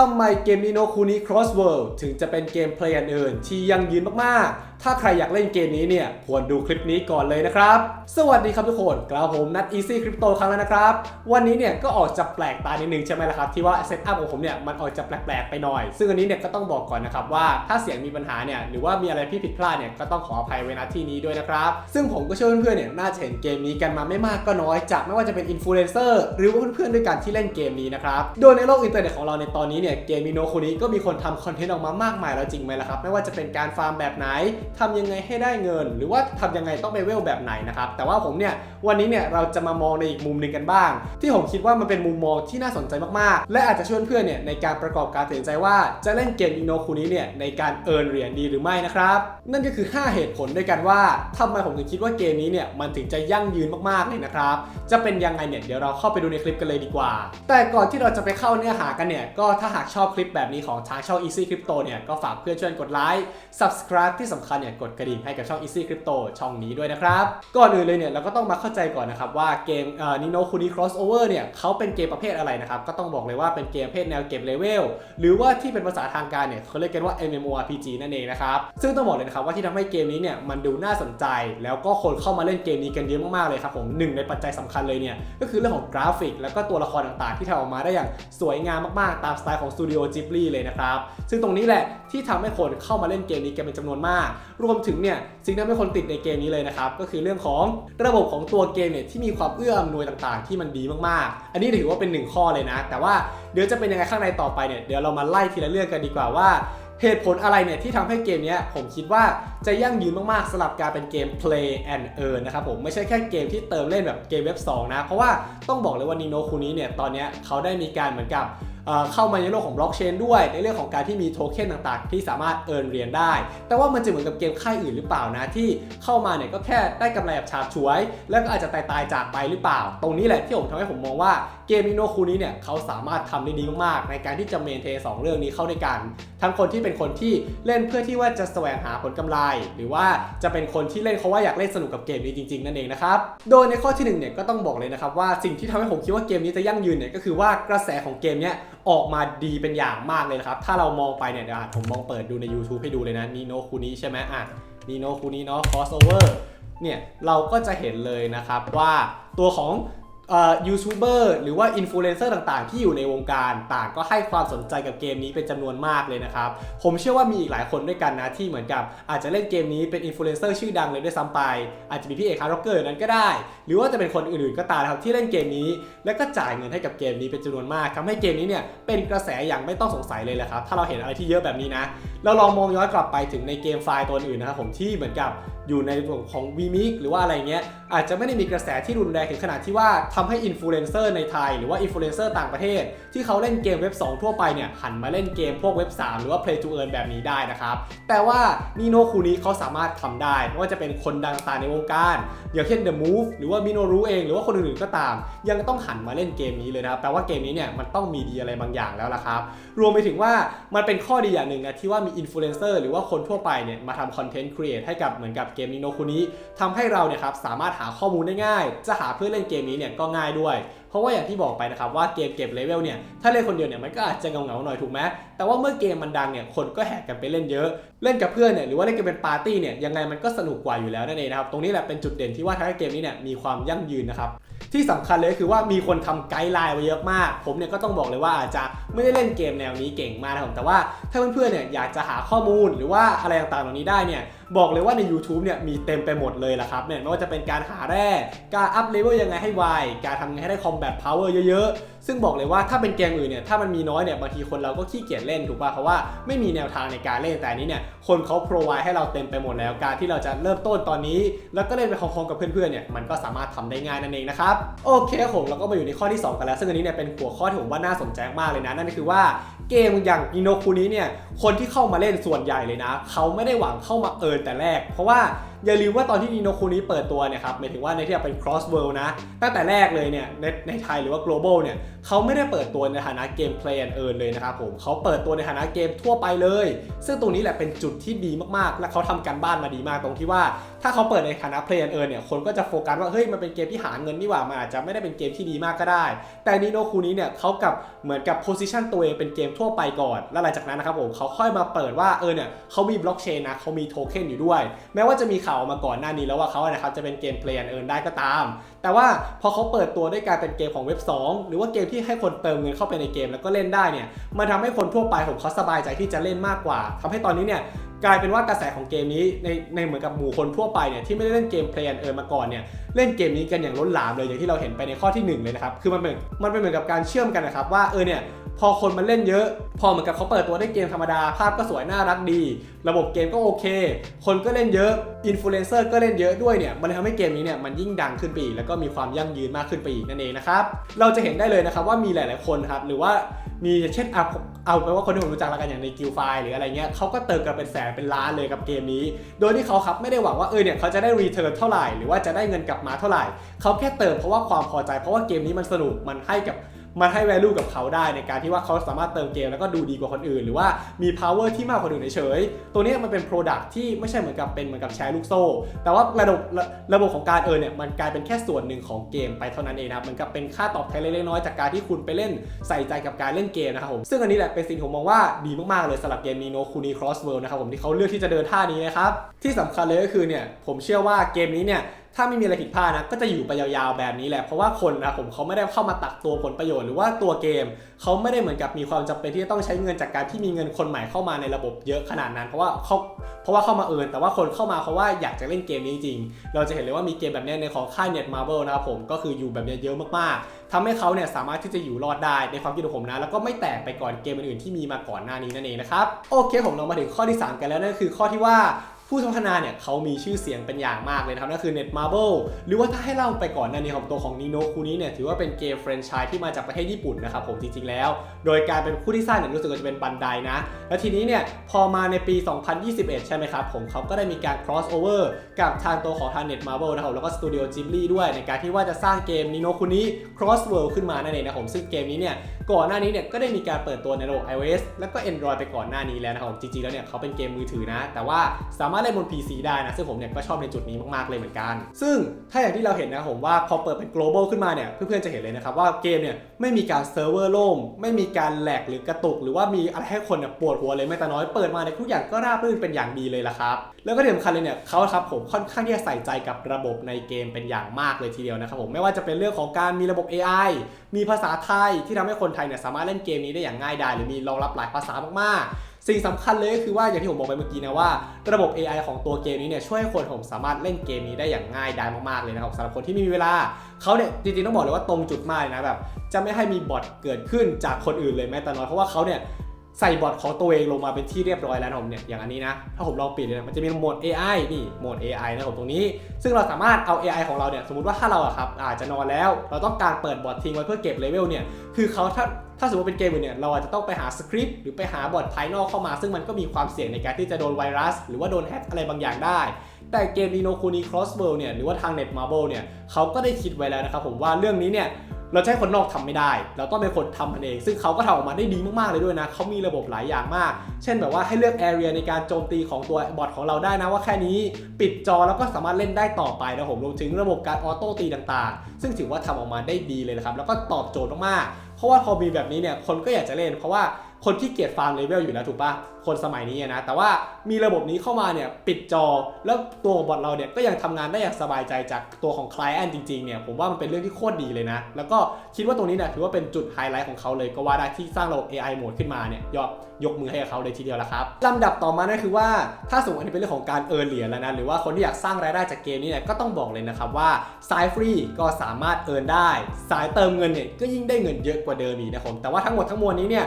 ทำไมเกมนีโนคูนิ Cross World ถึงจะเป็นเกมเพลย์อันอื่นที่ยังยืนมากๆ ถ้าใครอยากเล่นเกมนี้เนี่ยควรดูคลิปนี้ก่อนเลยนะครับ สวัสดีครับทุกคนกล่าวผมนัด Easy Crypto ครั้งแล้วนะครับ วันนี้เนี่ยก็ออกจะแปลกตานิดนึงใช่ไหมล่ะครับ ที่ว่าเซตอัพของผมเนี่ยมันออกจะแปลกๆไปหน่อย ซึ่งอันนี้เนี่ยก็ต้องบอกก่อนนะครับว่าถ้าเสียงมีปัญหาเนี่ยหรือว่ามีอะไรที่ผิดพลาดเนี่ยก็ต้องขออภัยไว้ณที่นี้ด้วยนะครับ ซึ่งผมก็เชื่อเพื่อนๆเนี่ยน่าจะเห็นเกมนี้กันมาไม่มากก็น้อยจากไม่ว่าจะเป็นอินฟลูเอนเซอร์หรือว่าเพื่อนๆด้วยกันที่เล่นเกมนี้นะครับโดยในโลกอินเทอร์เน็ตของเราในตอนนี้เนี่ยเกมมิโนคุนี้ก็มีคนทำคอนเทนต์ออกมามากมายแล้วจริงไหมล่ะครับไม่ว่าจะเป็นการฟาร์มแบบไหนทำยังไงให้ได้เงิน หรือว่าทำยังไงต้องไปเวลแบบไหนนะครับ แต่ว่าผมเนี่ยวันนี้เนี่ยเราจะมามองในอีกมุมหนึ่งกันบ้าง ที่ผมคิดว่ามันเป็นมุมมองที่น่าสนใจมากๆ และอาจจะช่วยเพื่อนเนี่ยในการประกอบการตัดสินใจว่าจะเล่นเกมมินโนคุนี้เนี่ยในการเอิร์นเหรียญดีหรือไม่นะครับนั่นก็คือ 5 เหตุผลด้วยกันว่าทำไมผมถึงคิดว่าเกมนี้เนี่ยมันถึงจะยั่งยืนมากๆเลยนะครับจะเป็นยังไงเนี่ยเดี๋ยวเราเข้าไปดูในคลิปกันเลยดีกว่า แต่ก่อนที่เราจะไปเข้าเนื้อหากันเนี่ยก็ถ้าหากชอบคลิปแบบนี้ของทางช่อง Easy Crypto เนี่ยก็ฝากเพื่อนช่วยกดไลค์ Subscribe ที่สำคัญเนี่ยกดกระดิ่งให้กับช่อง Easy Crypto ช่องนี้ด้วยนะครับ ก่อนอื่นเลยเนี่ยเราก็ต้องมาเข้าใจก่อนนะครับว่าเกมนิโนคุนิ crossover เนี่ยเขาเป็นเกมประเภทอะไรนะครับ ก็ต้องบอกเลยว่าเป็นเกมประเภทแนวเก็บเลเวลหรือว่าที่เป็นภาษาทางการเนี่ยเขาเรียกกันว่า MMORPG นั่นเองนะครับ ซึ่งต้องบอกเลยนะครับว่าที่ทำให้เกมนี้เนี่ยมันดูน่าสนใจ แล้วก็คนเข้ามาเล่นเกมนี้กันเยอะมากๆเลยครับผมหนึ่งในปัจจัยสำคัญเลยเนี่ยก็คือเรื่องของกราฟิก แล้วก็ตัวละครต่างๆ ที่ทำออกมาได้อย่างสวยงามมากๆ ตามสไตล์ของสตูดิโอจิบลีเลยนะครับซึ่งตรงนี้แหละที่ทำให้คนเข้ามาเล่นเกมนี้กันเป็นจำนวนมากรวมถึงเนี่ยสิ่งที่ทำให้คนติดในเกมนี้เลยนะครับก็คือเรื่องของระบบของตัวเกมเนี่ยที่มีความเอื้ออำนวยต่างๆ ที่มันดีมากๆ อันนี้ถือว่าเป็นหนึ่งข้อเลยนะ แต่ว่าเดี๋ยวจะเป็นยังไงข้างในต่อไปเนี่ยเดี๋ยวเรามาไล่ทีละเรื่องกันดีกว่าว่าเหตุผลอะไรเนี่ยที่ทำให้เกมนี้ผมคิดว่าจะยั่งยืนมากๆสำหรับการเป็นเกม play and earn นะครับผมไม่ใช่แค่เกมที่เติมเล่นแบบเกมเว็บ 2 นะ เพราะว่าต้องบอกเลยว่านิโนคูนี้เนี่ยตอนนี้เขาได้มีการเหมือนกับ เข้ามาในโลกของบล็อกเชนด้วย ในเรื่องของการที่มีโทเค็นต่างๆ ที่สามารถเอิร์นเหรียญได้ แต่ว่ามันจะเหมือนกับเกมค่ายอื่นหรือเปล่านะที่เข้ามาเนี่ยก็แค่ได้กำไรแบบฉาบฉวย แล้วก็อาจจะตายๆจากไปหรือเปล่า ตรงนี้แหละที่ผมทำให้ผมมองว่าเกมมิโนคูนี้เนี่ยเขาสามารถทำได้ดีมากๆ ในการที่จะเมนเทนสองเรื่องนี้เข้าด้วยกัน ทั้งคนที่เป็นคนที่เล่นเพื่อที่ว่าจะแสวงหาผลกำไร หรือว่าจะเป็นคนที่เล่นเขาว่าอยากเล่นสนุกกับเกมนี้จริงๆ นั่นเองนะครับ โดยในข้อที่หนึ่งเนี่ยก็ต้องบอกเลยนะครับว่าสิ่งที่ทำให้ผมคิดว่าเกมนี้จะยั่งยืนเนี่ยก็คือว่ากระแสของเกมเนี้ย ออกมาดีเป็นอย่างมากเลยนะครับ ถ้าเรามองไปเนี่ยเดี๋ยวอะผมมองเปิดดูใน YouTube ให้ดูเลยนะนีโนคูนี้ใช่ไหมอะนีโนคูนี้เนาะ crossover เนี่ยเราก็จะเห็นเลยนะครับว่าตัวของ ยูทูบเบอร์หรือว่าอินฟลูเอนเซอร์ต่างๆ ที่อยู่ในวงการต่างก็ให้ความสนใจกับเกมนี้เป็นจำนวนมากเลยนะครับ ผมเชื่อว่ามีอีกหลายคนด้วยกันนะ ที่เหมือนกับอาจจะเล่นเกมนี้เป็นอินฟลูเอนเซอร์ชื่อดังเลยด้วยซ้ำไป อาจจะมีพี่เอกคาร์ร็อกเกอร์นั้นก็ได้ หรือว่าจะเป็นคนอื่นๆก็ตามนะครับที่เล่นเกมนี้ แล้วก็จ่ายเงินให้กับเกมนี้เป็นจำนวนมากทำให้เกมนี้เนี่ยเป็นกระแสอย่างไม่ต้องสงสัยเลยแหละครับถ้าเราเห็นอะไรที่เยอะแบบนี้นะเราลองมองย้อนกลับไปถึงในเกมไฟล์ตัวอื่นนะครับผมที่เหมือนกับอยู่ในส่วนของวีมิกหรือว่าอะไรเงี้ยอาจจะไม่ได้มีกระแสที่รุนแรงถึงขนาดที่ว่าทำให้อินฟลูเอนเซอร์ในไทย หรือว่าอินฟลูเอนเซอร์ต่างประเทศ ที่เขาเล่นเกมเว็บ 2 ทั่วไปเนี่ยหันมาเล่นเกมพวกเว็บ 3 หรือว่า Play to Earn แบบนี้ได้นะครับแต่ว่านีโนคูนี้เขาสามารถทำได้ไม่ว่าจะเป็นคนดังตาในวงการอย่างเช่น The Move หรือว่ามิโนรุเองหรือว่าคนอื่นๆก็ตาม ยังต้องหันมาเล่นเกมนี้เลยนะครับแปลว่าเกมนี้เนี่ยมันต้องมีดีอะไรบางอย่างแล้วล่ะครับรวมไปถึงว่ามันเป็นข้อดีอย่างหนึ่งนะที่ว่ามีอินฟลูเอนเซอร์หรือว่าคนทั่วไปเนี่ยมาทำคอนเทนต์ครีเอทให้กับเหมือนกับเกมนิโนคุนี้ทำให้เราเนี่ยครับสามารถหาข้อมูลได้ง่าย จะหาเพื่อนเล่นเกมนี้เนี่ยก็ง่ายด้วย เพราะว่าอย่างที่บอกไปนะครับว่าเกมเก็บเลเวลเนี่ยถ้าเล่นคนเดียวเนี่ยมันก็อาจจะเงาๆหน่อยถูกไหมแต่ว่าเมื่อเกมมันดังเนี่ยคนก็แห่กันไปเล่นเยอะ เล่นกับเพื่อนเนี่ยหรือว่าเล่นกันเป็นปาร์ตี้เนี่ยยังไงมันก็สนุกกว่าอยู่แล้วนั่นเองนะครับตรงนี้แหละเป็นจุดเด่นที่ว่าทำให้เกมนี้เนี่ยมีความยั่งยืนนะครับที่สำคัญเลยคือว่ามีคนทำไกด์ไลน์ไว้เยอะมาก ผมเนี่ยก็ต้องบอกเลยว่าอาจจะไม่ได้เล่นเกมแนวนี้เก่งมากนะครับแต่ว่าถ้าเพื่อนๆเนี่ยอยากจะหาข้อมูลหรือว่าอะไรต่างๆเหล่านี้ได้เนี่ยบอกเลยว่าใน u t u b e เนี่ยมีเต็มไปหมดเลยละครับเนี่ยไม่ว่าจะเป็นการหาแร่การอัพเลเวลยังไงให้ไวการทำยังไงให้ได้คอมแบทพาวเวอร์เยอะๆ ซึ่งบอกเลยว่าถ้าเป็นเกมอื่นเนี่ยถ้ามันมีน้อยเนี่ยบางทีคนเราก็ขี้เกียจเล่นถูกป่ะเพราะว่าไม่มีแนวทางในการเล่นแต่นี้เนี่ยคนเขาโปรไวให้เราเต็มไปหมดแล้วการที่เราจะเริ่มต้นตอนนี้ แล้วก็เล่นไปคองๆกับเพื่อนๆเนี่ยมันก็สามารถทำได้ง่ายนั่นเองนะครับโอเคครับผมเราก็มาอยู่ในข้อที่ 2 กันแล้ว ซึ่งอันนี้เนี่ยเป็นหัวข้อที่ผมว่าน่าสนใจมากเลยนะนั่นคือว่าเกมอย่างอินโนคูนี้เนี่ยคนที่เข้ามาเล่นส่วนใหญ่เลยนะเขาไม่ได้หวังเข้ามาเอิร์นแต่แรก เพราะว่า อย่าลืมว่าตอนที่นีโนคูนี้เปิดตัวเนี่ยครับหมายถึงว่าในที่เป็น cross world นะ ตั้งแต่แรกเลยเนี่ยในในไทยหรือว่า global เนี่ยเขาไม่ได้เปิดตัวในฐานะเกม play and earn เลยนะครับผมเขาเปิดตัวในฐานะเกมทั่วไปเลย ซึ่งตรงนี้แหละเป็นจุดที่ดีมากๆ และเขาทำการบ้านมาดีมากตรงที่ว่า ถ้าเขาเปิดในฐานะ play and earn เนี่ยคนก็จะโฟกัสว่าเฮ้ยมันเป็นเกมที่หาเงินนี่หว่ามันอาจจะไม่ได้เป็นเกมที่ดีมากก็ได้ แต่นีโนคูนี้เนี่ยเขากับเหมือนกับ position ตัวเองเป็นเกมทั่วไปก่อน แล้วหลังจากนั้นนะครับผมเขาค่อยมาเปิดว่าเออเนี่ยเขามีบล็อกเชนนะเขามีโทเค็นอยู่ด้วย แม้ว่าจะมีข่าวมาก่อนหน้านี้แล้วว่าเขาอะนะครับจะเป็นเกม play and earn ได้ก็ตาม แต่ว่าพอเขาเปิดตัวด้วยการเป็นเกมของเว็บ 2 หรือว่าเกมที่ให้คนเติมเงินเข้าไปในเกมแล้วก็เล่นได้เนี่ยมันทำให้คนทั่วไปผมเขาสบายใจที่จะเล่นมากกว่าทำให้ตอนนี้เนี่ยกลายเป็นว่ากระแสของเกมนี้ในในเหมือนกับหมู่คนทั่วไปเนี่ยที่ไม่ได้เล่นเกม play and earn มาก่อนเนี่ยเล่นเกมนี้กันอย่างล้นหลามเลยอย่างที่เราเห็นไปในข้อที่หนึ่งเลยนะครับคือมันเป็นมันเป็นเหมือนกับการเชื่อมกันนะครับว่าเออเนี่ยพอคนมันเล่นเยอะ พอเหมือนกับเขาเปิดตัวได้เกมธรรมดา ภาพก็สวยน่ารักดี ระบบเกมก็โอเค คนก็เล่นเยอะ อินฟลูเอนเซอร์ก็เล่นเยอะด้วยเนี่ย มันทำให้เกมนี้เนี่ยมันยิ่งดังขึ้นไปอีก แล้วก็มีความยั่งยืนมากขึ้นไปอีกนั่นเองนะครับ เราจะเห็นได้เลยนะครับว่ามีหลาย ๆ คนครับ หรือว่า มีเช่นเอาเอาไปว่าคนที่ผมรู้จักละกันอย่างในกิลไฟหรืออะไรเงี้ยเขาก็เติมกันเป็นแสนเป็นล้านเลยกับเกมนี้ โดยที่เขาครับไม่ได้หวังว่าเออเนี่ยเขาจะได้รีเทิร์นเท่าไหร่หรือว่าจะได้เงินกลับมาเท่าไหร่เขาแค่เติมเพราะว่าความพอใจ เพราะว่าเกมนี้มันสนุกมันให้กับ มันให้ value กับเขาได้ในการที่ว่าเขาสามารถเติมเกมแล้วก็ดูดีกว่าคนอื่น หรือว่ามี power ที่มากกว่าคนอื่นเฉยๆตัวนี้มันเป็น product ที่ไม่ใช่เหมือนกับเป็นเหมือนกับแชร์ลูกโซ่ แต่ว่าระบบระบบของการเออเนี่ยมันกลายเป็นแค่ส่วนหนึ่งของเกมไปเท่านั้นเองนะครับเหมือนกับเป็นค่าตอบแทนเล็กๆน้อยจากการที่คุณไปเล่นใส่ใจกับการเล่นเกมนะครับผมซึ่งอันนี้แหละเป็นสิ่งผมมองว่าดีมากๆเลยสำหรับเกมนีโนคูนี cross world นะครับผมที่เขาเลือกที่จะเดินท่านี้นะครับที่สำคัญเลยก็คือเนี่ยผมเชื่อว่าเกมนี้เนี่ย ถ้าไม่มีอะไรผิดพลาดนะก็จะอยู่ไปยาวๆแบบนี้แหละเพราะว่าคนนะผมเขาไม่ได้เข้ามาตักตัวผลประโยชน์หรือว่าตัวเกมเขาไม่ได้เหมือนกับมีความจำเป็นที่จะต้องใช้เงินจากการที่มีเงินคนใหม่เข้ามาในระบบเยอะขนาดนั้น เพราะว่าเขาเพราะว่าเข้ามาเอินแต่ว่าคนเข้ามาเพราะว่าอยากจะเล่นเกมนี้จริงๆเราจะเห็นเลยว่ามีเกมแบบนี้ในของค่าย Net Marble นะครับผมก็คืออยู่แบบนี้เยอะมากๆทำให้เขาเนี่ยสามารถที่จะอยู่รอดได้ในความคิดของผมนะแล้วก็ไม่แตกไปก่อนเกมอื่นๆที่มีมาก่อนหน้านี้นั่นเองนะครับโอเคผมเรามาถึงข้อที่สามกันแล้วนั่นก็คือข้อที่ว่า ผู้พัฒนาเนี่ยเขามีชื่อเสียงเป็นอย่างมากเลยนะครับนั่นคือ Net Marble หรือว่าถ้าให้เล่าไปก่อนหน้านี้ของตัวของ Nino คูนี้เนี่ยถือว่าเป็นเกมแฟรนไชส์ที่มาจากประเทศญี่ปุ่นนะครับผมจริงๆแล้ว โดยการเป็นผู้ที่สร้างเนี่ยรู้สึกว่าจะเป็นบันไดนะ แล้วทีนี้เนี่ยพอมาในปี 2021 ใช่ไหมครับผมเขาก็ได้มีการ cross over กับทางตัวของทาง Net Marble นะครับแล้วก็สตูดิโอจิมลี่ด้วยในการที่ว่าจะสร้างเกม Nino คูนี้ cross world ขึ้นมานั่นเองนะครับผมซึ่งเกมนี้เนี่ยก่อนหน้านี้เนี่ยก็ได้มีการเปิดตัวในระบบ iOS แล้วก็ Android ไปก่อนหน้านี้แล้วนะครับจริงๆแล้วเนี่ยเขาเป็นเกมมือถือนะ แต่ว่าสามารถเล่นบน PC ได้นะ ซึ่งผมเนี่ยก็ชอบในจุดนี้มากๆเลยเหมือนกัน ซึ่งถ้าอย่างที่เราเห็นนะผมว่าพอเปิดเป็น global ขึ้นมาเนี่ยเพื่อนๆจะเห็นเลยนะครับว่าเกมเนี่ยไม่มีการเซิร์ฟเวอร์ล่มไม่มีการแหลกหรือกระตุก หรือว่ามีอะไรให้คนเนี่ยปวดหัวเลยไม่แต่น้อยเปิดมาเนี่ยทุกอย่างก็ราบรื่นเป็นอย่างดีเลยละครับแล้วก็ที่สำคัญเลยเนี่ยเขาครับผมค่อนข้างที่จะใส่ใจกับระบบในเกมเป็นอย่างมากเลยทีเดียวนะครับผมไม่ว่าจะเป็นเรื่องของการมีระบบ AI มีภาษาไทยที่ทำให้คนไทยเนี่ยสามารถเล่นเกมนี้ได้อย่างง่ายดายหรือมีรองรับหลายภาษามากๆ สิ่งสำคัญเลยก็คือว่าอย่างที่ผมบอกไปเมื่อกี้นะว่า ระบบ AI ของตัวเกมนี้เนี่ยช่วยให้คนผมสามารถเล่นเกมนี้ได้อย่างง่ายดายมากๆเลยนะครับสำหรับคนที่ไม่มีเวลาเขาเนี่ยจริงๆต้องบอกเลยว่าตรงจุดมากเลยนะแบบจะไม่ให้มีบอทเกิดขึ้นจากคนอื่นเลยแม้แต่น้อยเพราะว่าเขาเนี่ย ใส่บอทของตัวเองลงมาเป็นที่เรียบร้อยแล้วนะผมเนี่ยอย่างอันนี้นะถ้าผมลองปิดเลยนะมันจะมีโหมด AI นี่โหมด AI นะผมตรงนี้ ซึ่งเราสามารถเอา AI ของเราเนี่ยสมมติว่าถ้าเราอะครับอาจจะนอนแล้ว เราต้องการเปิดบอททิ้งไว้เพื่อเก็บเลเวลเนี่ยคือเขาถ้าถ้าสมมติเป็นเกมอื่นเนี่ยเราอาจจะต้องไปหาสคริปต์หรือไปหาบอทภายนอกเข้ามา ซึ่งมันก็มีความเสี่ยงในการที่จะโดนไวรัส หรือว่าโดนแฮ็กอะไรบางอย่างได้ แต่เกม Nino Kuni Cross World เนี่ยหรือว่าทาง Net Marble เนี่ยเขาก็ได้คิดไว้แล้วนะครับผมว่าเรื่องนี้เนี่ย เราใช้คนนอกทำไม่ได้ เราต้องเป็นคนทำมันเอง ซึ่งเขาก็ทำออกมาได้ดีมากๆเลยด้วยนะเขามีระบบหลายอย่างมาก เช่นแบบว่าให้เลือก area ในการโจมตีของตัวบอทของเราได้นะว่าแค่นี้ปิดจอแล้วก็สามารถเล่นได้ต่อไปนะผมรวมถึงระบบการออโต้ตีต่างๆ ซึ่งถือว่าทำออกมาได้ดีเลยนะครับแล้วก็ตอบโจทย์มากๆเพราะว่าพอมีแบบนี้เนี่ยคนก็อยากจะเล่นเพราะว่า คนที่เกียดฟาร์มเลเวลอยู่แล้วถูกปะคนสมัยนี้นะ แต่ว่ามีระบบนี้เข้ามาเนี่ยปิดจอ แล้วตัวบอทเราเนี่ยก็ยังทำงานได้อย่างสบายใจจากตัวของ client จริงๆเนี่ยผมว่ามันเป็นเรื่องที่โคตรดีเลยนะ แล้วก็คิดว่าตรงนี้เนี่ยถือว่าเป็นจุดไฮไลท์ของเขาเลยก็ว่าได้ที่สร้างระบบ AI โหมดขึ้นมาเนี่ยยอดยกมือให้กับเขาเลยทีเดียวละครับลำดับต่อมานั่นคือว่าถ้าสมมติอันนี้เป็นเรื่องของการเอิร์เหรียญแล้วนะหรือว่าคนที่อยากสร้างรายได้จากเกมนี้เนี่ยก็ต้องบอกเลยนะครับว่าสายฟรีก็สามารถเอิร์นได้ สายเติมเงินเนี่ยก็ยิ่งได้เงินเยอะกว่าเดิมอีกนะผมแต่ว่าทั้งหมดทั้งมวลนี้เนี่ย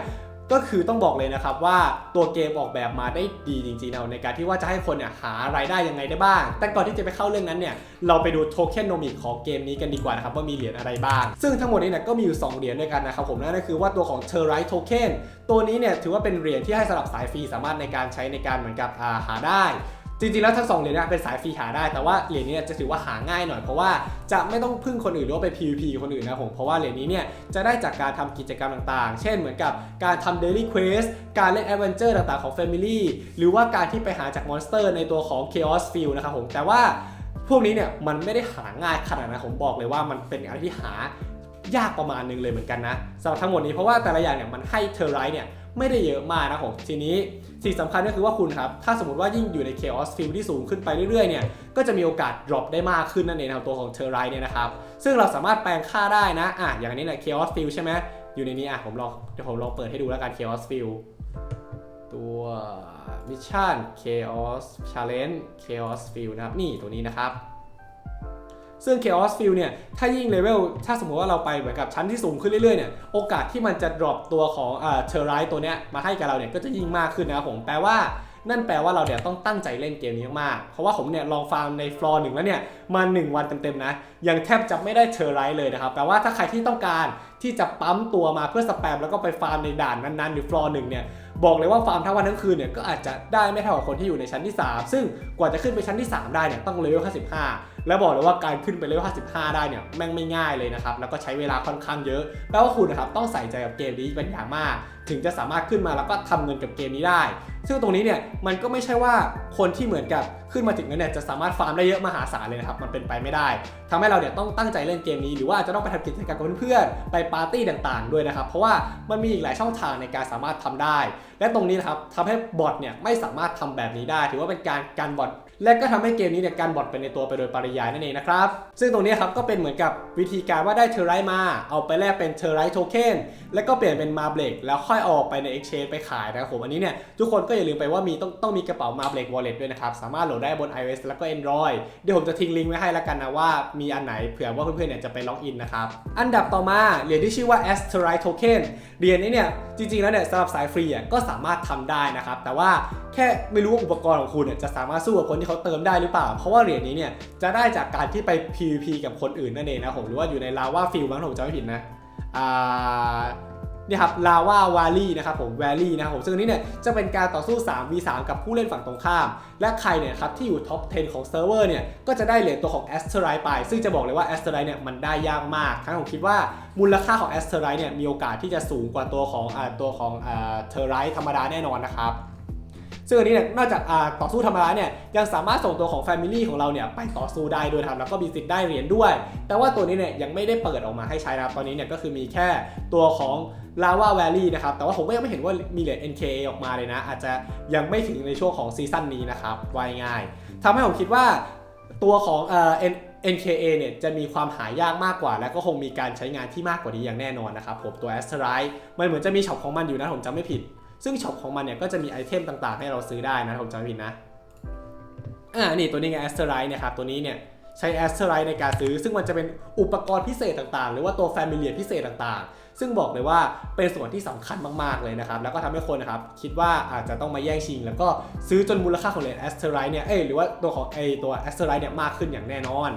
ก็คือต้องบอกเลยนะครับว่าตัวเกมออกแบบมาได้ดีจริงๆนะในการที่ว่าจะให้คนเนี่ยหารายได้ยังไงได้บ้าง แต่ก่อนที่จะไปเข้าเรื่องนั้นเนี่ยเราไปดูโทเค็นโนมิกของเกมนี้กันดีกว่านะครับว่ามีเหรียญอะไรบ้าง ซึ่งทั้งหมดนี้เนี่ยก็มีอยู่ 2 เหรียญด้วยกันนะครับผมนั่นก็คือว่าตัวของเชอร์ไรท์โทเค็นตัวนี้เนี่ยถือว่าเป็นเหรียญที่ให้สำหรับสายฟรีสามารถในการใช้ในการเหมือนกับาหาได้ จริงๆแล้วทั้งสองเหรียญเนี้เป็นสายฟรีหาได้ แต่ว่าเหรียญนี้จะถือว่าหาง่ายหน่อยเพราะว่าจะไม่ต้องพึ่งคนอื่นหรือว่าไป PVP คนอื่นนะผมเพราะว่าเหรียญนี้เนี่ยจะได้จากการทำกิจกรรมต่างๆ เช่นเหมือนกับการทำ Daily Quest การเล่น Adventure ต่างๆของ Family หรือว่าการที่ไปหาจากมอนสเตอร์ในตัวของ Chaos Field นะครับผมแต่ว่าพวกนี้เนี่ยมันไม่ได้หาง่ายขนาดนั้นผมบอกเลยว่ามันเป็นอะไรที่หา ยากประมาณนึงเลยเหมือนกันนะสำหรับทั้งหมดนี้เพราะว่าแต่ละอย่างเนี่ยมันให้เทอร์ไรเนี่ยไม่ได้เยอะมากนะผมทีนี้สิ่งสำคัญก็คือว่าคุณครับ ถ้าสมมติว่ายิ่งอยู่ใน Chaos Field ที่สูงขึ้นไปเรื่อยๆเนี่ยก็จะมีโอกาส drop ได้มากขึ้นนั่นเองนะครับตัวของเทอร์ไรเนี่ยนะครับซึ่งเราสามารถแปลงค่าได้นะอะอย่างนี้แหละ Chaos Field ใช่ไหมอยู่ในนี้อะผมลองเดี๋ยวผมลองเปิดให้ดูแล้วกัน Chaos Field ตัวมิชชั่น Chaos Challenge Chaos Field นะครับนี่ตัวนี้นะครับ ซึ่ง Chaos Field เนี่ย ถ้ายิ่งเลเวล ถ้าสมมติว่าเราไปเหมือนกับชั้นที่สูงขึ้นเรื่อยๆ เนี่ย โอกาสที่มันจะ drop ตัวของเอ่อเทอร์ไรตัวเนี้ยมาให้กับเราเนี่ย ก็จะยิ่งมากขึ้นนะครับผม แปลว่า นั่นแปลว่าเราเนี่ยต้องตั้งใจเล่นเกมนี้มาก เพราะว่าผมเนี่ยลองฟาร์มในฟลอร์หนึ่งแล้วเนี่ย มา 1 วันเต็มๆนะ ยังแทบจะไม่ได้เทอร์ไรเลยนะครับ แปลว่าถ้าใครที่ต้องการที่จะปั๊มตัวมาเพื่อสแปมแล้วก็ไปฟาร์มในด่านนั้นๆ หรือฟลอร์หนึ่งเนี่ย บอกเลยว่าฟาร์มทั้งวันทั้งคืนเนี่ยก็อาจจะได้ไม่เท่ากับคนที่อยู่ในชั้นที่ 3 ซึ่งกว่าจะขึ้นไปชั้นที่ 3 ได้เนี่ยต้องเลเวล55 แล้วบอกเลยว่าการขึ้นไปเลเวล55 ได้เนี่ยแม่งไม่ง่ายเลยนะครับแล้วก็ใช้เวลาค่อนข้างเยอะแปลว่าคุณนะครับต้องใส่ใจกับเกมนี้เป็นอย่างมาก ถึงจะสามารถขึ้นมาแล้วก็ทำเงินกับเกมนี้ได้ ซึ่งตรงนี้เนี่ยมันก็ไม่ใช่ว่าคนที่เหมือนกับขึ้นมาถึงนั้นเนี่ยจะสามารถฟาร์มได้เยอะมหาศาลเลยนะครับมันเป็นไปไม่ได้ทำให้เราเนี่ยต้องตั้งใจเล่นเกมนี้หรือว่าจะต้องไปทำกิจกรรมกับเพื่อนๆไปปาร์ตี้ต่างๆ ด้วยนะครับเพราะว่ามันมีอีกหลายช่องทางในการสามารถทำได้และตรงนี้นะครับทำให้บอทเนี่ยไม่สามารถทำแบบนี้ได้ ถือว่าเป็นการการบอท และก็ทำให้เกมนี้เนี่ยการบอทเป็นในตัวไปโดยปริยายนั่นเองนะครับ ซึ่งตรงนี้ครับก็เป็นเหมือนกับวิธีการว่าได้เทอร์ไรมา เอาไปแลกเป็นเทอร์ไรโทเค็นแล้วก็เปลี่ยนเป็นมาเบลกแล้วค่อยออกไปใน Exchange ไปขายนะครับผมอันนี้เนี่ยทุกคนก็อย่าลืมไปว่ามีต้องต้องมีกระเป๋ามาเบลกวอลเล็ตด้วยนะครับสามารถโหลดได้บน iOS แล้วก็ Android เดี๋ยวผมจะทิ้งลิงก์ไว้ให้แล้วกันนะว่ามีอันไหนเผื่อว่าเพื่อนๆเนี่ยจะไปล็อกอินนะครับอันดับต่อมาเหรียญที่ชื่อว่า Asterite Token เหรียญนี้เนี่ยจริงๆแล้วเนี่ยสำหรับสายฟรีอะก็สามารถทำได้นะครับแต่ว่าแค่ไม่รู้ว่าอุปกรณ์ของคุณเนี่ยจะสามารถสู้กับคนที่เขาเติมได้หรือเปล่า เพราะว่าเหรียญนี้เนี่ยจะได้จากการที่ไป PVP กับคนอื่นนั่นเองนะผมหรือว่าอยู่ในลาวาฟิลมั้งผมจำไม่ผิดนะอ่านี่ครับลาวาวาลีนะครับผมแวลี่นะครับผมซึ่งอันนี้เนี่ยจะเป็นการต่อสู้ 3v3 กับผู้เล่นฝั่งตรงข้าม และใครเนี่ยครับที่อยู่ท็อป 10 ของเซิร์ฟเวอร์เนี่ยก็จะได้เหรียญตัวของ a s t e r i t e ไป ซึ่งจะบอกเลยว่า a s t e r i t e เนี่ยมันได้ยากมากทั้งผมคิดว่ามูลค่าของ a s t e r i t e เนี่ยมีโอกาสที่จะสูงกว่าตัวของอ่าตัวของอ่าเทอร์ไรธรรมดาแน่นอนนะครับ ซึ่งอันนี้เนี่ยนอกจากอ่าต่อสู้ธรรมดาเนี่ยยังสามารถส่งตัวของ Family ของเราเนี่ยไปต่อสู้ได้ด้วยนะครับแล้วก็มีสิทธิ์ได้เหรียญด้วย แต่ว่าตัวนี้เนี่ยยังไม่ได้เปิดออกมาให้ใช้นะครับตอนนี้เนี่ยก็คือมีแค่ตัวของ Lava Valley นะครับแต่ว่าผมก็ยังไม่เห็นว่ามีเหรียญ NKA ออกมาเลยนะ อาจจะยังไม่ถึงในช่วงของซีซั่นนี้นะครับวายง่ายทำให้ผมคิดว่าตัวของเอ่อ N- NKA เนี่ยจะมีความหายากมากกว่า และก็คงมีการใช้งานที่มากกว่านี้อย่างแน่นอนนะครับผมตัว a s t e r i t e มันเหมือนจะมีช็อปของมันอยู่นะผมจำไม่ผิด ซึ่งช็อปของมันเนี่ยก็จะมีไอเทมต่างๆ ให้เราซื้อได้นะผมจำไม่ผิดนะอ่านี่ตัวนี้ไง a s t e r i t e นะครับตัวนี้เนี่ยใช้ a s t e r i t e ในการซื้อ ซึ่งมันจะเป็นอุปกรณ์พิเศษต่างๆ หรือว่าตัว Familiar พิเศษต่างๆ ซึ่งบอกเลยว่าเป็นส่วนที่สำคัญมากๆเลยนะครับ แล้วก็ทำให้คนนะครับ คิดว่าอาจจะต้องมาแย่งชิง แล้วก็ซื้อจนมูลค่าของเหรียญ a s t e r i t e เนี่ยเอ้ยหรือว่าตัวของไอตัว a s t e r i t e เนี่ยมากขึ้นอย่างแน่นอน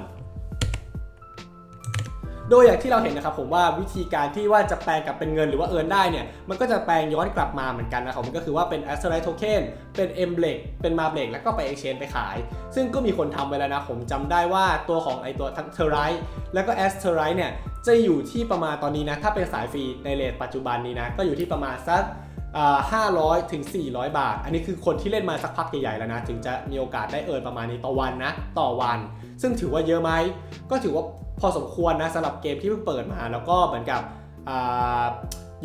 โดยอย่างที่เราเห็นนะครับผมว่าวิธีการที่ว่าจะแปลงกลับเป็นเงินหรือว่าเอิร์นได้เนี่ยมันก็จะแปลงย้อนกลับมาเหมือนกันนะครับมันก็คือว่าเป็น a s t e r i t e Token เป็น M b l a k เป็นมา b l a k แล้วก็ไป Exchange ไปขาย ซึ่งก็มีคนทำไปแล้วนะผมจำได้ว่าตัวของไอตัวทั้ง t e r i t e แล้วก็ a s t e r i t e เนี่ยจะอยู่ที่ประมาณตอนนี้นะถ้าเป็นสายฟรีในเรทปัจจุบันนี้นะก็อยู่ที่ประมาณสักห้าร้อยถึง 400 บาท อันนี้คือคนที่เล่นมาสักพักใหญ่ๆแล้วนะ ถึงจะมีโอกาสได้เอินประมาณนี้ต่อวันนะ ต่อวัน ซึ่งถือว่าเยอะไหม ก็ถือว่า พอสมควรนะสำหรับเกมที่เพิ่งเปิดมา แล้วก็เหมือนกับ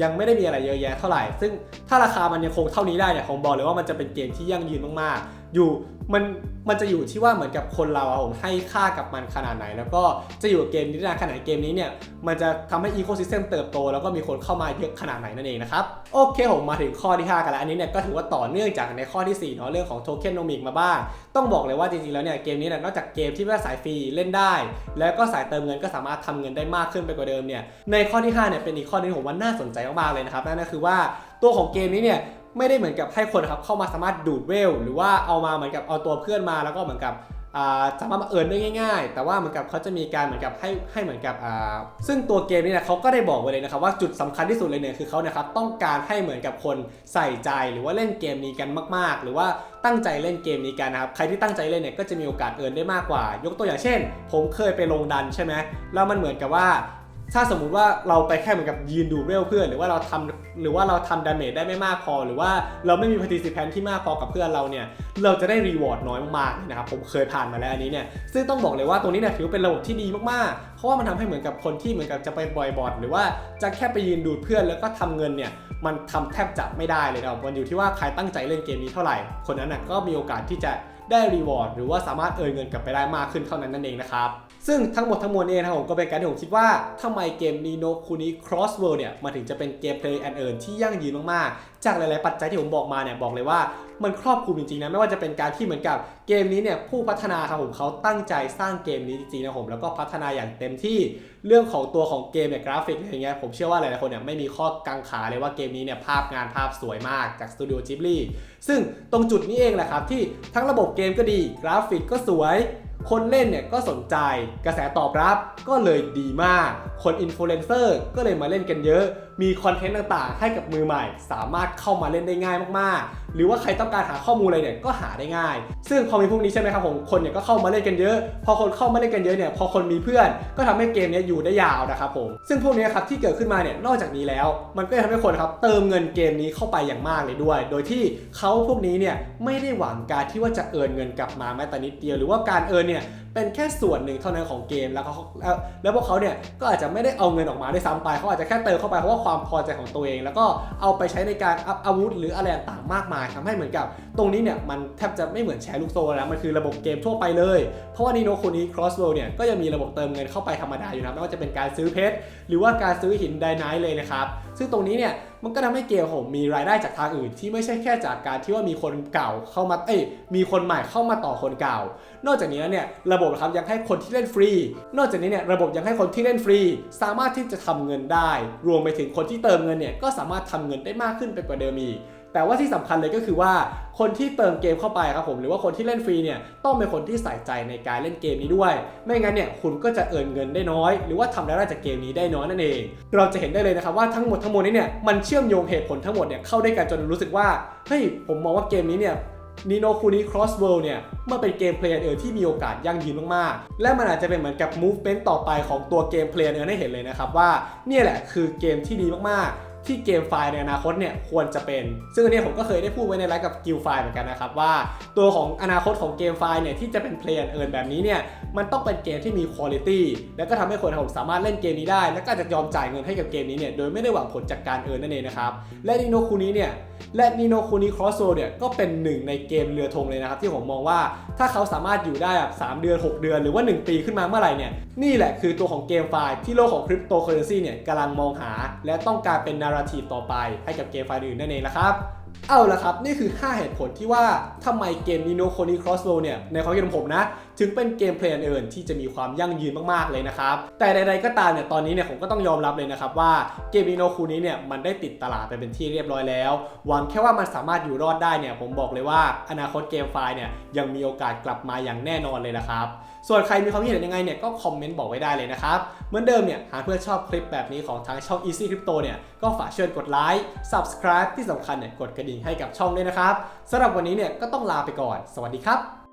ยังไม่ได้มีอะไรเยอะแยะเท่าไหร่ ซึ่งถ้าราคามันยังคงเท่านี้ได้เนี่ยผมบอกเลยว่ามันจะเป็นเกมที่ยั่งยืนมากๆ อยู่มันมันจะอยู่ที่ว่าเหมือนกับคนเราอะผมให้ค่ากับมันขนาดไหน แล้วก็จะอยู่กับเกมนี้นานขนาดไหนเกมนี้เนี่ยมันจะทำให้อีโคซิสเต็มเติบโต แล้วก็มีคนเข้ามาเยอะขนาดไหนนั่นเองนะครับโอเคผมมาถึงข้อที่ 5 กันแล้ว อันนี้เนี่ยก็ถือว่าต่อเนื่องจากในข้อที่4เนาะเรื่องของโทเค็นโนมิกมาบ้างต้องบอกเลยว่าจริงๆแล้วเนี่ยเกมนี้เนี่ยนอกจากเกมที่ว่าสายฟรีเล่นได้ แล้วก็สายเติมเงินก็สามารถทำเงินได้มากขึ้นไปกว่าเดิมเนี่ยในข้อที่5เนี่ยเป็นอีกข้อนึงผมว่าน่าสนใจมากๆเลยนะครับนั่นก็คือว่าตัวของเกมนี้เนี่ย ไม่ได้เหมือนกับให้คนครับเข้ามาสามารถดูดเวล หรือว่าเอามาเหมือนกับเอาตัวเพื่อนมาแล้วก็เหมือนกับสามารถมาเอิร์นได้ง่าย ๆ แต่ว่าเหมือนกับเขาจะมีการเหมือนกับให้ให้เหมือนกับซึ่งตัวเกมนี้นี่ยเขาก็ได้บอกไว้เลยนะครับว่าจุดสำคัญที่สุดเลยเนี่ยคือเขานะครับต้องการให้เหมือนกับคนใส่ใจหรือว่าเล่นเกมนี้กันมาก ๆ หรือว่าตั้งใจเล่นเกมนี้กันนะครับใครที่ตั้งใจเล่นเนี่ยก็จะมีโอกาสเอิร์นได้มากกว่า ยกตัวอย่างเช่น ผมเคยไปลงดันใช่ไหมแล้วมันเหมือนกับว่า ถ้าสมมุติว่าเราไปแค่เหมือนกับยืนดูเวลเพื่อนหรือว่าเราทำหรือว่าเราทำดาเมจได้ไม่มากพอ หรือว่าเราไม่มี participant ที่มากพอกับเพื่อนเราเนี่ยเราจะได้รีวอร์ดน้อยมากๆเลยนะครับผมเคยผ่านมาแล้วอันนี้เนี่ยซึ่งต้องบอกเลยว่าตรงนี้เนี่ยถือเป็นระบบที่ดีมากๆ เพราะว่ามันทำให้เหมือนกับคนที่เหมือนกับจะไปบอยบอร์ดหรือว่าจะแค่ไปยืนดูเพื่อนแล้วก็ทำเงินเนี่ยมันทำแทบจะไม่ได้เลยนะครับมันอยู่ที่ว่าใครตั้งใจเล่นเกมนี้เท่าไหร่ คนนั้นน่ะก็มีโอกาสที่จะได้รีวอร์ดหรือว่าสามารถเอินเงินกลับไปได้มากขึ้นเท่านั้นนั่นเองนะครับ ซึ่งทั้งหมดทั้งมวลเองนะครับผมก็เป็นการที่ผมคิดว่าทำไมเกมนีโนคูนี้ Cross World เนี่ยมันถึงจะเป็นเกม Play and Earn ที่ยั่งยืนมากๆ จากหลาย ๆ ปัจจัยที่ผมบอกมาเนี่ยบอกเลยว่ามันครอบคลุมจริง ๆ นะ ไม่ว่าจะเป็นการที่เหมือนกับเกมนี้เนี่ยผู้พัฒนาครับผมเขาตั้งใจสร้างเกมนี้จริง ๆ นะผมแล้วก็พัฒนาอย่างเต็มที่เรื่องของตัวของเกมเนี่ยกราฟิกอะไรเงี้ยผมเชื่อว่าหลาย ๆ คนเนี่ยไม่มีข้อกังขาเลยว่าเกมนี้เนี่ยภาพงานภาพสวยมากจากสตูดิโอจิบลี่ซึ่งตรงจุดนี้เองแหละครับที่ทั้งระบบเกมก็ดีกราฟิกก็สวย คนเล่นเนี่ยก็สนใจกระแสตอบรับก็เลยดีมาก คนอินฟลูเอนเซอร์ก็เลยมาเล่นกันเยอะ มีคอนเทนต์ต่างๆ ให้กับมือใหม่ สามารถเข้ามาเล่นได้ง่ายมากๆ หรือว่าใครต้องการหาข้อมูลอะไรเนี่ยก็หาได้ง่าย ซึ่งพอมีพวกนี้ใช่ไหมครับผมคนเนี่ยก็เข้ามาเล่นกันเยอะ พอคนเข้ามาเล่นกันเยอะเนี่ยพอคนมีเพื่อน ก็ทำให้เกมเนี้ยอยู่ได้ยาวนะครับผมซึ่งพวกนี้ครับที่เกิดขึ้นมาเนี่ยนอกจากนี้แล้ว มันก็จะทำให้คนครับเติมเงินเกมนี้เข้าไปอย่างมากเลยด้วย โดยที่เขาพวกนี้เนี่ยไม่ได้หวังการที่ว่าจะเอินเงินกลับมาแม้แต่นิดเดียว หรือว่าการเอินเนี่ย เป็นแค่ส่วนหนึ่งเท่านั้นของเกมแล้วเขาแล้วแล้วพวกเขาเนี่ยก็อาจจะไม่ได้เอาเงินออกมาด้วยซ้ำไปเขาอาจจะแค่เติมเข้าไปเพราะว่าความพอใจของตัวเอง แล้วก็เอาไปใช้ในการอัพอาวุธหรืออะไรต่างๆมากมายทำให้เหมือนกับ ตรงนี้เนี่ยมันแทบจะไม่เหมือนแชร์ลูกโซ่แล้วมันคือระบบเกมทั่วไปเลย เพราะว่านีโนโคนี้ Crossroad เนี่ยก็ยังมีระบบเติมเงินเข้าไปธรรมดาอยู่นะไม่ว่าจะเป็นการซื้อเพชรหรือว่าการซื้อหินไดไนท์เลยนะครับ ซึ่งตรงนี้เนี่ยมันก็ทำให้เกมผมมีรายได้จากทางอื่น ที่ไม่ใช่แค่จากการที่ว่ามีคนเก่าเข้ามาเอ้ยมีคนใหม่เข้ามาต่อคนเก่า นอกจากนี้แล้วเนี่ยระบบครับยังให้คนที่เล่นฟรี นอกจากนี้เนี่ยระบบยังให้คนที่เล่นฟรี สามารถที่จะทำเงินได้ รวมไปถึงคนที่เติมเงินเนี่ยก็สามารถทำเงินได้มากขึ้นไปกว่าเดิมอีก แต่ว่าที่สำคัญเลยก็คือว่าคนที่เติมเกมเข้าไปครับผมหรือว่าคนที่เล่นฟรีเนี่ยต้องเป็นคนที่ใส่ใจในการเล่นเกมนี้ด้วย ไม่งั้นเนี่ยคุณก็จะเอินเงินได้น้อย หรือว่าทำรายได้จากเกมนี้ได้น้อยนั่นเอง เราจะเห็นได้เลยนะครับว่าทั้งหมดทั้งมวลนี้เนี่ยมันเชื่อมโยงเหตุผลทั้งหมดเนี่ยเข้าด้วยกันจนรู้สึกว่าเฮ้ยผมมองว่าเกมนี้เนี่ยนีโนคูนี้ Cross World เนี่ยมันเป็นเกมเพลย์เออร์ที่มีโอกาสยั่งยืนมากๆ และมันอาจจะเป็นเหมือนกับ movement ต่อไปของตัวเกมเพลย์เออร์ให้เห็นเลยนะครับว่าเนี่ยแหละคือเกมที่ดีมากๆ ที่เกมไฟล์ในอนาคตเนี่ยควรจะเป็น ซึ่งอันนี้ผมก็เคยได้พูดไว้ในไลฟ์กับกิลไฟล์เหมือนกันนะครับว่าตัวของอนาคตของเกมไฟล์เนี่ยที่จะเป็นเพลย์เออแบบนี้เนี่ยมันต้องเป็นเกมที่มีคุณภาพแล้วก็ทำให้คนผมสามารถเล่นเกมนี้ได้ และก็จะยอมจ่ายเงินให้กับเกมนี้เนี่ยโดยไม่ได้หวังผลจากการเออนั่นเองนะครับและนีโนคูนี้เนี่ยและนีโนคูนิครอสโซเนี่ยก็เป็นหนึ่งในเกมเรือธงเลยนะครับที่ผมมองว่าถ้าเขาสามารถอยู่ได้แบบ3เดือน 6 เดือน หรือว่า 1 ปีขึ้นมาเมื่อไหร่เนี่ยนี่แหละคือตัวของเกมไฟล์ที่โลกของคริปโตเคอเรนซีเนี่ยกำลังมองหา และต้องการเป็นนาราทีฟต่อไปให้กับเกมไฟล์อื่นนั่นเองนะครับ เอาละครับ นี่คือ 5 เหตุผลที่ว่าทำไมเกมนิโนโคนิครอสโลเนี่ยในความคิดของผมนะถึงเป็นเกมเพลย์เอินที่จะมีความยั่งยืนมากๆเลยนะครับแต่ใดๆก็ตามเนี่ยตอนนี้เนี่ยผมก็ต้องยอมรับเลยนะครับว่าเกม Nino c o n i เนี่ยมันได้ติดตลาดไปเป็นที่เรียบร้อยแล้ว หวังแค่ว่ามันสามารถอยู่รอดได้เนี่ยผมบอกเลยว่าอนาคตเกมไฟล์เนี่ยยังมีโอกาสกลับมาอย่างแน่นอนเลยนะครับ ส่วนใครมีความคิดเห็นยังไงเนี่ยก็คอมเมนต์บอกไว้ได้เลยนะครับ เหมือนเดิมเนี่ยหากเพื่อนชอบคลิปแบบนี้ของทางช่อง Easy Crypto เนี่ยก็ฝากเชิญกดไลค์ Subscribe ที่สำคัญเนี่ยกดกระดิ่งให้กับช่องด้วยนะครับสำหรับวันนี้เนี่ยก็ต้องลาไปก่อน สวัสดีครับ